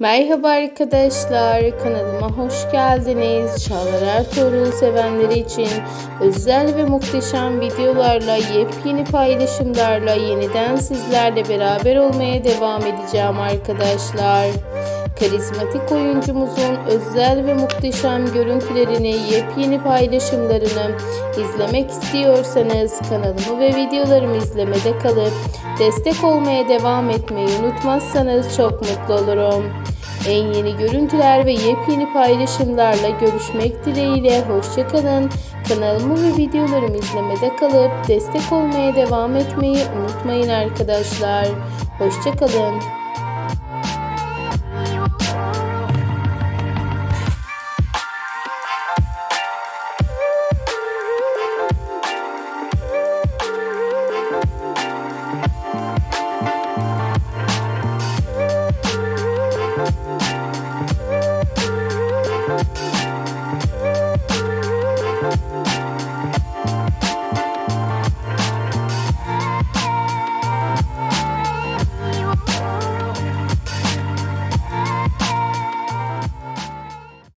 Merhaba arkadaşlar, kanalıma hoş geldiniz. Çağlar Ertuğrul sevenleri için özel ve muhteşem videolarla, yepyeni paylaşımlarla yeniden sizlerle beraber olmaya devam edeceğim arkadaşlar. Karizmatik oyuncumuzun özel ve muhteşem görüntülerini, yepyeni paylaşımlarını izlemek istiyorsanız kanalımı ve videolarımı izlemede kalıp destek olmaya devam etmeyi unutmazsanız çok mutlu olurum. En yeni görüntüler ve yepyeni paylaşımlarla görüşmek dileğiyle hoşçakalın. Kanalımı ve videolarımı izlemede kalıp destek olmaya devam etmeyi unutmayın arkadaşlar. Hoşçakalın.